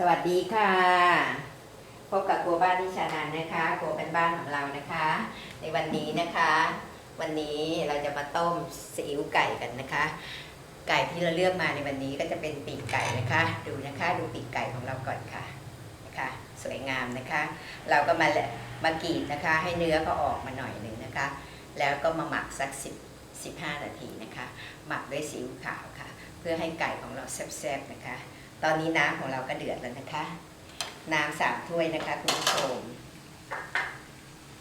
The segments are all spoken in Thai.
สวัสดีค่ะ พบกับครัวบ้านนิชานันนะคะครัวเป็นบ้านของเรานะคะ ในวันนี้นะคะ วันนี้เราจะมาต้มซีอิ๊วไก่กันนะคะ ไก่ที่เราเลือกมาในวันนี้ก็จะเป็นปีกไก่นะคะ ดูนะคะดูปีกไก่ของเราก่อนค่ะนะคะ สวยงามนะคะ เราก็มาละมากรีดนะคะ ให้เนื้อก็ออกมาหน่อยหนึ่งนะคะ แล้วก็มาหมักสัก10 15นาทีนะคะ หมักด้วยซีอิ๊วขาวค่ะ เพื่อให้ไก่ของเราแซ่บๆนะคะ ตอนนี้น้ำของเราก็เดือดแล้วนะคะ น้ำสามถ้วยนะคะคุณผู้ชม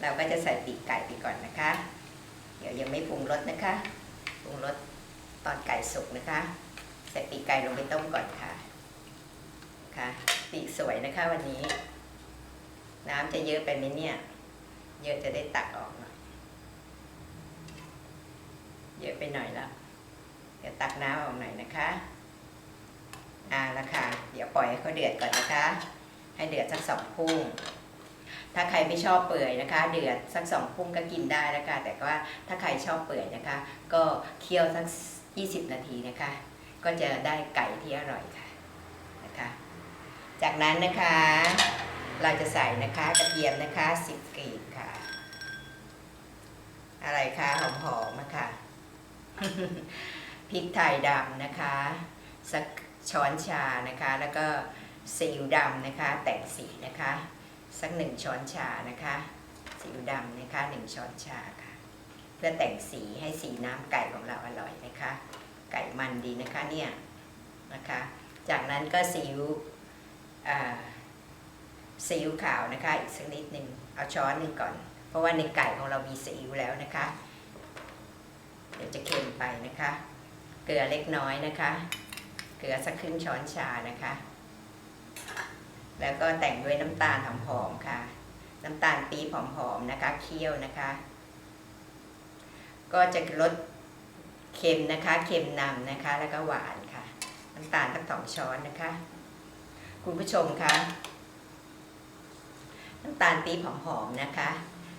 เราก็จะใส่ปีกไก่ไปก่อนนะคะ เดี๋ยวยังไม่ปรุงรสนะคะ ปรุงรสตอนไก่สุกนะคะ ใส่ปีกไก่ลงไปต้มก่อนค่ะ ค่ะ ปีกสวยนะคะวันนี้ น้ำจะเยอะไปไหมเนี่ย เยอะจะได้ตักออกหน่อย เยอะไปหน่อยแล้วเดี๋ยวตักน้ำออกหน่อยนะคะ อ่าละค่ะ เดี๋ยวปล่อยให้เขาเดือดก่อนนะคะ ให้เดือดสักสองพุ่ง ถ้าใครไม่ชอบเปื่อยนะคะ เดือดสักสองพุ่งก็กินได้แล้วค่ะแต่ว่าถ้าใครชอบเปื่อยนะคะ ก็เคี่ยวสัก 20 นาทีนะคะ ก็จะได้ไก่ที่อร่อยค่ะนะคะ จากนั้นนะคะเราจะใส่นะคะกระเทียมนะคะ10กรีบค่ะ อะไรคะหอมๆนะคะพริกไทยดำนะคะสัก ช้อนชานะคะ แล้วก็ซีอิ๊วดำนะคะ แต่งสีนะคะ สักหนึ่งช้อนชานะคะซีอิ๊วดำนะคะหนึ่งช้อนชาค่ะ เพื่อแต่งสีให้สีน้ำไก่ของเราอร่อยนะคะ ไก่มันดีนะคะเนี่ยนะคะ จากนั้นก็ซีอิ๊วซีอิ๊วขาวนะคะ อีกสักนิดหนึ่งเอาช้อนหนึ่งก่อน เพราะว่าในไก่ของเรามีซีอิ๊วแล้วนะคะ เดี๋ยวจะเค็มไปนะคะ เกลือเล็กน้อยนะคะ เกลือสักครึ่งช้อนชานะคะ แล้วก็แต่งด้วยน้ำตาลหอมๆค่ะ น้ำตาลปี๊บหอมๆนะคะ เคี่ยวนะคะ ก็จะลดเค็มนะคะ เค็มนำนะคะ แล้วก็หวานค่ะ น้ำตาลทั้งสองช้อนนะคะ คุณผู้ชมคะน้ำตาลปี๊บหอมๆนะคะ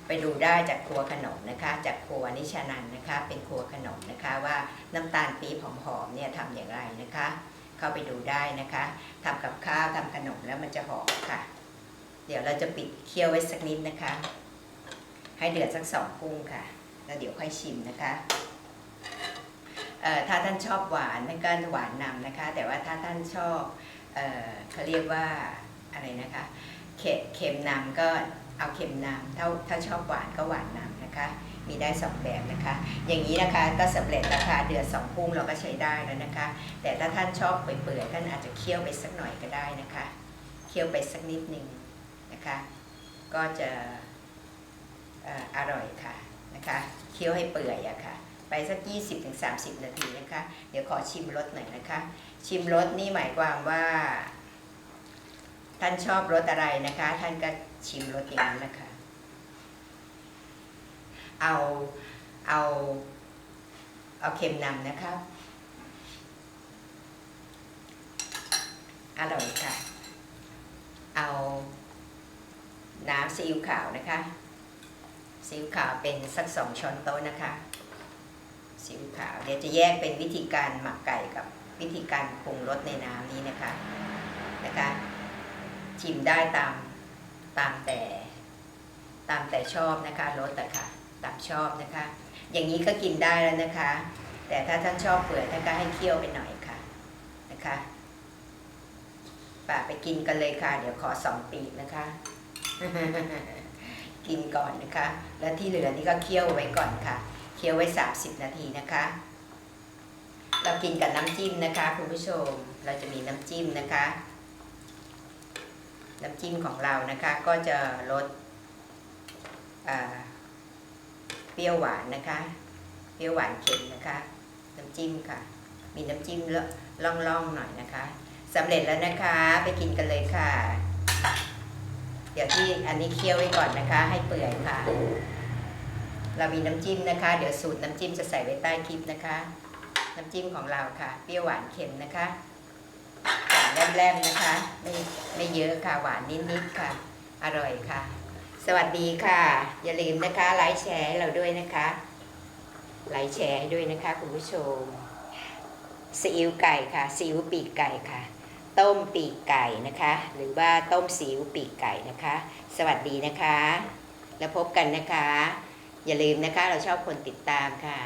ไปดูได้จากครัวขนมนะคะ จากครัวนิชานันนะคะ เป็นครัวขนมนะคะว่าน้ำตาลปี๊บหอมๆเนี่ยทำอย่างไรนะคะ เข้าไปดูได้นะคะทำกับข้าวทำขนมแล้วมันจะหอมค่ะ เดี๋ยวเราจะปิดเคี่ยวไว้สักนิดนะคะ ให้เดือดสักสองพุ่งค่ะ แล้วเดี๋ยวค่อยชิมนะคะถ้าท่านชอบหวานท่นก็หวานนำนะคะ แต่ว่าถ้าท่านชอบเอเขาเรียกว่าอะไรนะคะเค็มเค็มนำก็ เอาเค็มน้ำถ้าถ้าชอบหวานก็หวานน้ำนะคะ มีได้สองแบบนะคะ อย่างนี้นะคะก็สำเร็จราคาเดือดสองพุ่งเราก็ใช้ได้แล้วนะคะ แต่ถ้าท่านชอบเปื่อยๆท่านอาจจะเคี่ยวไปสักหน่อยก็ได้นะคะ เคี่ยวไปสักนิดหนึ่งนะคะ ก็จะอออร่อยค่ะนะคะเคี่ยวให้เปื่อยอะค่ะ ไปสัก 20-30 นาทีนะคะ เดี๋ยวขอชิมรสหน่อยนะคะ ชิมรสนี่หมายความว่า ท่านชอบรสอะไรนะคะ ท่านก็ ชิมรสอย่างนั้นนะคะเอาเอาเอาเค็มนำนะคะ อร่อยค่ะ เอาน้ำซีอิ๊วขาวนะคะซีอิ๊วขาวเป็นสักสองช้อนโต๊ะนะคะซีอิ๊วขาว เดี๋ยวจะแยกเป็นวิธีการหมักไก่กับวิธีการปรุงรสในน้ำนี้นะคะนะคะ ชิมได้ตาม ตามแต่ตามแต่ชอบนะคะรสแต่ค่ะตามชอบนะคะ อย่างนี้ก็กินได้แล้วนะคะ แต่ถ้าท่านชอบเปื่อยท่านก็ให้เคี่ยวไปหน่อยค่ะนะคะป่าไปกินกันเลยค่ะ เดี๋ยวขอสองปีกนะคะ กินก่อนนะคะ แล้วที่เหลือนี่ก็เคี่ยวไว้ก่อนค่ะ เคี่ยวไว้30นาทีนะคะ เรากินกับน้ำจิ้มนะคะคุณผู้ชมเราจะมีน้ำจิ้มนะคะ น้ำจิ้มของเรานะคะก็จะลดเปรี้ยวหวานนะคะ เปรี้ยวหวานเค็มนะคะ น้ำจิ้มค่ะ มีน้ำจิ้มล่องๆหน่อยนะคะสำเร็จแล้วนะคะไปกินกันเลยค่ะ เดี๋ยวที่อันนี้เคี่ยวไว้ก่อนนะคะ ให้เปื่อยค่ะ เรามีน้ำจิ้มนะคะ เดี๋ยวสูตรน้ำจิ้มจะใส่ไว้ใต้คลิปนะคะ น้ำจิ้มของเราค่ะ เปรี้ยวหวานเค็มนะคะ แรมๆนะคะไม่ไม่เยอะค่ะหวานนิดๆค่ะ อร่อยค่ะ สวัสดีค่ะ อย่าลืมนะคะไลค์แชร์ให้เราด้วยนะคะไลค์แชร์ให้ด้วยนะคะคุณผู้ชมซีอิ๊วไก่ค่ะซีอิ๊วปีกไก่ค่ะ ต้มปีกไก่นะคะ หรือว่าต้มซีอิ๊วปีกไก่นะคะ สวัสดีนะคะ แล้วพบกันนะคะ อย่าลืมนะคะเราชอบคนติดตามค่ะ